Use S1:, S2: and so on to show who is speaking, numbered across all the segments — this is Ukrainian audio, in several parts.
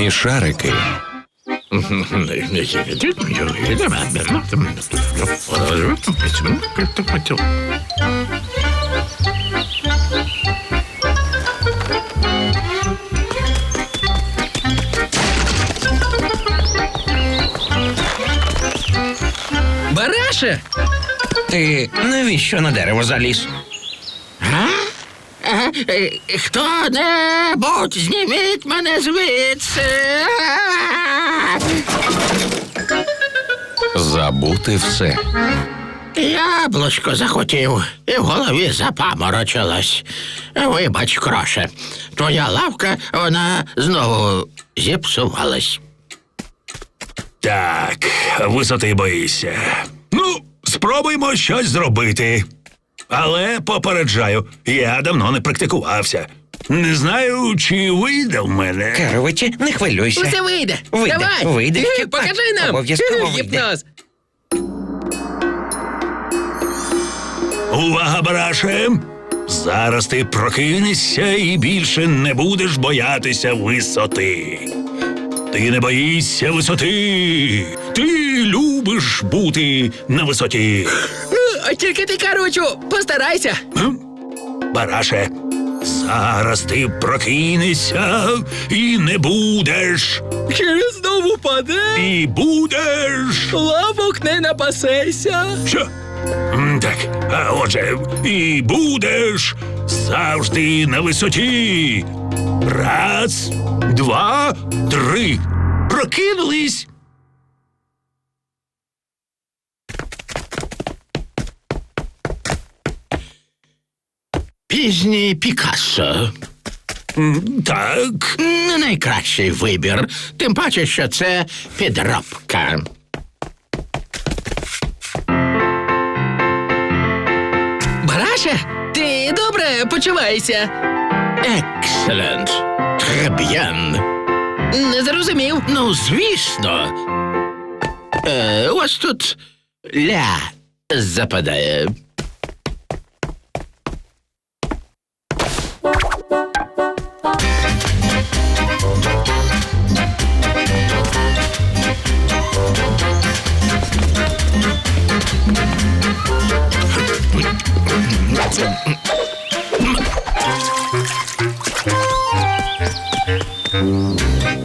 S1: Смішарики.
S2: Бараше!
S3: Ти навіщо на дерево заліз?
S2: Хто-небудь зніміть мене звідси.
S1: Забути все.
S2: Яблучко захотів, і в голові запаморочилось. Вибач, кроше, твоя лавка, вона знову зіпсувалась.
S4: Так, висоти боїшся. Ну, спробуймо щось зробити. Але попереджаю, я давно не практикувався. Не знаю, чи вийде в мене.
S3: Керовичі, не хвилюйся.
S2: Усе вийде.
S3: Вийде,
S2: Давай.
S3: вийде.
S2: Е, Покажи нам.
S3: Обов'язково
S2: Е,
S3: вийде.
S2: Гіпноз.
S4: Увага, бараше! Зараз ти прокинешся і більше не будеш боятися висоти. Ти не боїшся висоти. Ти любиш бути на висоті.
S2: Тільки ти, короче, постарайся.
S4: Бараше, зараз ти прокинешся і не будеш.
S2: Через знову паде,
S4: І будеш.
S2: лавок не напасейся.
S4: Що? М, Так, а отже, і будеш завжди на висоті. Раз, два, три. Прокинулись.
S2: Пізній Пікассо.
S4: Так.
S2: Не найкращий вибір, тим паче, що це підробка. Бараше, ти добре почуваєшся? Екселент. Треб'ян. Не зрозумів. Ну, звісно. Е, ось тут ля западає.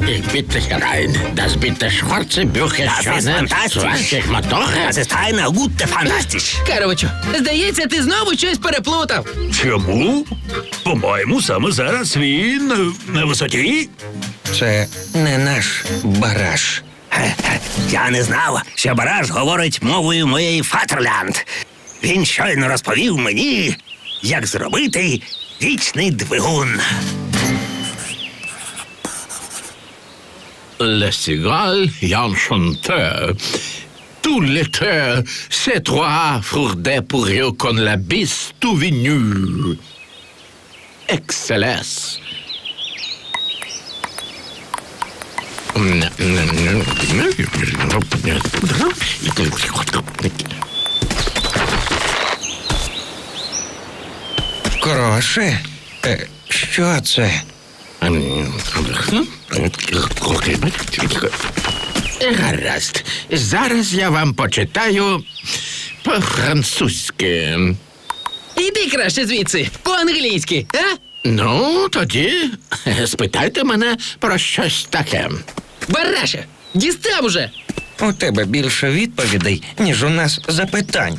S2: Ich bitte herein. Das bitte schwarze. Zwanzig Motoren.
S5: Das ist eine gute fantastisch.
S2: Каровичу, здається, ти знову щось переплутав.
S4: Чому? По-моєму, саме зараз він е, на висоті.
S3: Це не наш бараш.
S5: Хе-хе. Я не знав, що бараж говорить мовою моєї Фатерлянд. Він щойно розповів мені, як зробити вічний двигун.
S2: Le cigale y'en chanteur. Tout l'été, ces trois fourdaient pour eux qu'on la bise tout venu. Excellence.
S3: Кроше? Е, що це?
S2: Гаразд. Зараз я вам почитаю по-французьки. Іди краще звідси, по-англійськи, а? Ну, тоді спитайте мене про щось таке. Бараша, дістав уже.
S3: У тебе більше відповідей, ніж у нас запитань.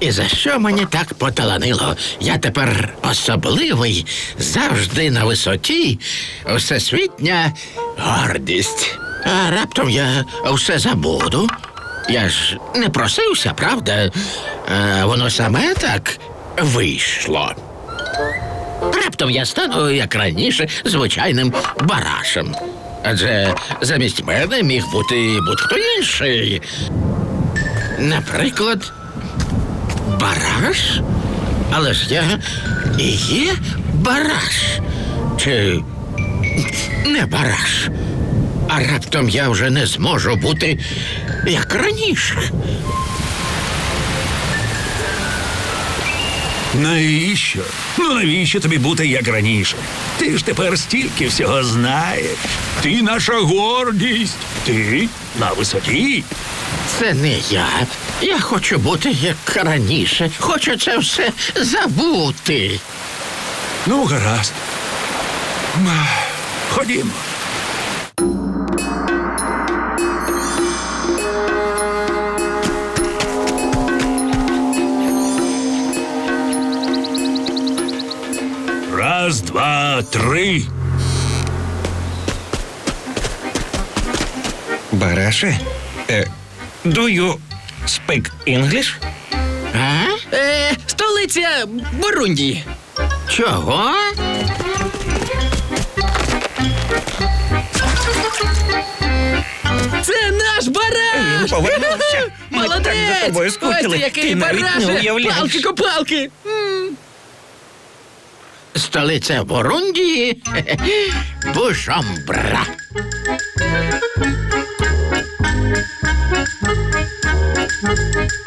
S2: І за що мені так поталанило? Я тепер особливий, завжди на висоті, всесвітня гордість. А раптом я все забуду. Я ж не просився, правда? А воно саме так вийшло. Раптом я стану, як раніше, звичайним барашем. Адже замість мене міг бути будь-хто інший. Наприклад, Бараш? Але ж я і є бараш. Чи не бараш? А раптом я вже не зможу бути як раніше.
S4: Навіщо? Ну навіщо тобі бути як раніше? Ти ж тепер стільки всього знаєш. Ти наша гордість. Ти на висоті.
S2: Це не я. Я хочу бути як раніше. Хочу це все забути.
S4: Ну, гаразд. Ходімо. Раз, два, три.
S3: Бараше? Е, you Speak English?
S2: А?
S6: Е, столиця Бурундії.
S2: Чого?
S6: Це наш бараш!
S3: Він повернувся. Ми так за тобою скучили.
S6: Ти який
S3: Ти навіть не уявляєш.
S6: Палки-копалки!
S2: Столиця Бурундії – Бушамбра. Thank you.